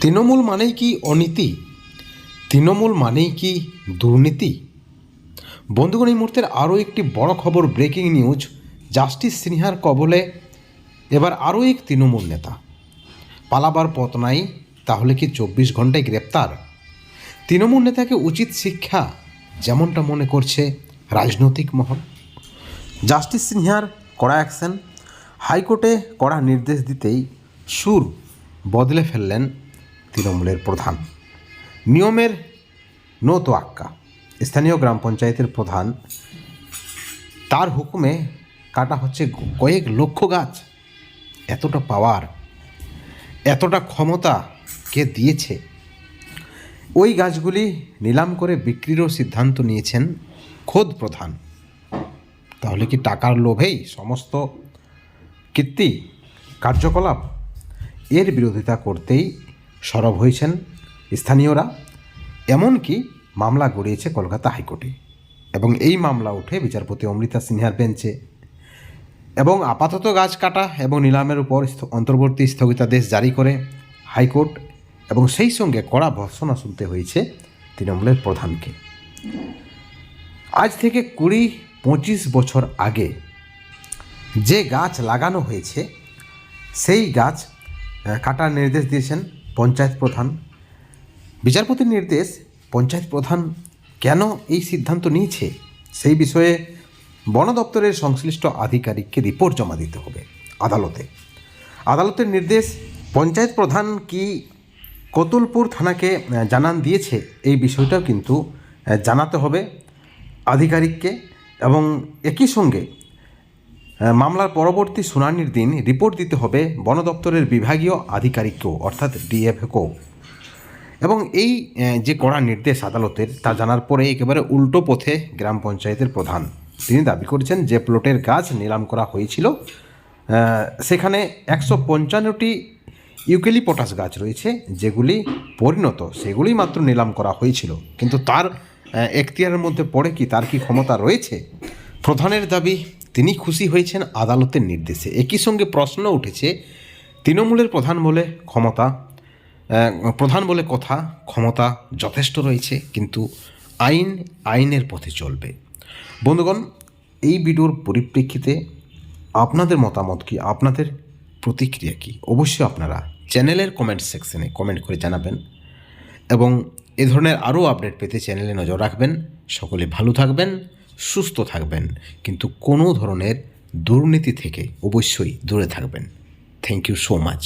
তৃণমূল মানেই কি অনীতি? তৃণমূল মানেই কি দুর্নীতি? বন্ধুগণ, এই মুহূর্তের আরও একটি বড় খবর ব্রেকিং নিউজ জাস্টিস সিনহার কবলে এবার আরও এক তৃণমূল নেতা। পালাবার পথ নাই, তাহলে কি চব্বিশ ঘন্টায় গ্রেপ্তার? তৃণমূল নেতাকে উচিত শিক্ষা যেমনটা মনে করছে রাজনৈতিক মহল। জাস্টিস সিনহার কড়া অ্যাকশন হাইকোর্টে কড়া নির্দেশ দিতেই সুর বদলে ফেললেন তৃণমূলের প্রধান। নিয়মের নো তোয়াক্কা স্থানীয় গ্রাম পঞ্চায়েতের প্রধান, তার হুকুমে কাটা হচ্ছে কয়েক লক্ষ গাছ। এতটা পাওয়ার, এতটা ক্ষমতা কে দিয়েছে? ওই গাছগুলি নিলাম করে বিক্রিরও সিদ্ধান্ত নিয়েছেন খোদ প্রধান। তাহলে কি টাকার লোভেই সমস্ত কীর্তি কার্যকলাপ? এর বিরোধিতা করতেই সরব হয়েছেন স্থানীয়রা, এমনকি মামলা গড়িয়েছে কলকাতা হাইকোর্টে এবং এই মামলা উঠে বিচারপতি অমৃতা সিনহার বেঞ্চে। এবং আপাতত গাছ কাটা এবং নিলামের উপর অন্তর্বর্তী স্থগিতাদেশ জারি করে হাইকোর্ট এবং সেই সঙ্গে কড়া ভর্সনা শুনতে হয়েছে তৃণমূলের প্রধানকে। আজ থেকে কুড়ি পঁচিশ বছর আগে যে গাছ লাগানো হয়েছে, সেই গাছ কাটার নির্দেশ দিয়েছেন পঞ্চায়েত প্রধান। বিচারপতির নির্দেশ, পঞ্চায়েত প্রধান কেন এই সিদ্ধান্ত নিয়েছে? সেই বিষয়ে বন দপ্তরের সংশ্লিষ্ট আধিকারিককে রিপোর্ট জমা দিতে হবে আদালতে। আদালতের নির্দেশ, পঞ্চায়েত প্রধান কি কতুলপুর থানাকে জানান দিয়েছে এই বিষয়টাও কিন্তু জানাতে হবে আধিকারিককে এবং একই সঙ্গে মামলার পরবর্তী শুনানির দিন রিপোর্ট দিতে হবে বন দপ্তরের বিভাগীয় আধিকারিককেও অর্থাৎ ডিএফকেও। এবং এই যে কড়া নির্দেশ আদালতের, তা জানার পরে একেবারে উল্টো পথে গ্রাম পঞ্চায়েতের প্রধান, তিনি দাবি করেছেন যে প্লটের গাছ নিলাম করা হয়েছিল সেখানে একশো পঞ্চান্নটি ইউকেলিপটাস গাছ রয়েছে, যেগুলি পরিণত, সেগুলি মাত্র নিলাম করা হয়েছিল। কিন্তু তার এখতিয়ারের মধ্যে পড়ে কি তার কি ক্ষমতা রয়েছে? প্রধানের দাবি তিনি খুশি হয়েছেন আদালতের নির্দেশে। একই সঙ্গে প্রশ্ন উঠেছে, তৃণমূলের প্রধান বলে ক্ষমতা প্রধান বলে কথা, ক্ষমতা যথেষ্ট রয়েছে, কিন্তু আইন আইনের পথে চলবে। বন্ধুগণ, এই ভিডিওর পরিপ্রেক্ষিতে আপনাদের মতামত কি? আপনাদের প্রতিক্রিয়া কি? অবশ্যই আপনারা চ্যানেলের কমেন্ট সেকশনে কমেন্ট করে জানাবেন এবং এ ধরনের আরও আপডেট পেতে চ্যানেলে নজর রাখবেন। সকলে ভালো থাকবেন। সুস্থ থাকবেন কিন্তু কোনো ধরনের দুর্নীতি থেকে অবশ্যই দূরে থাকবেন। Thank you so much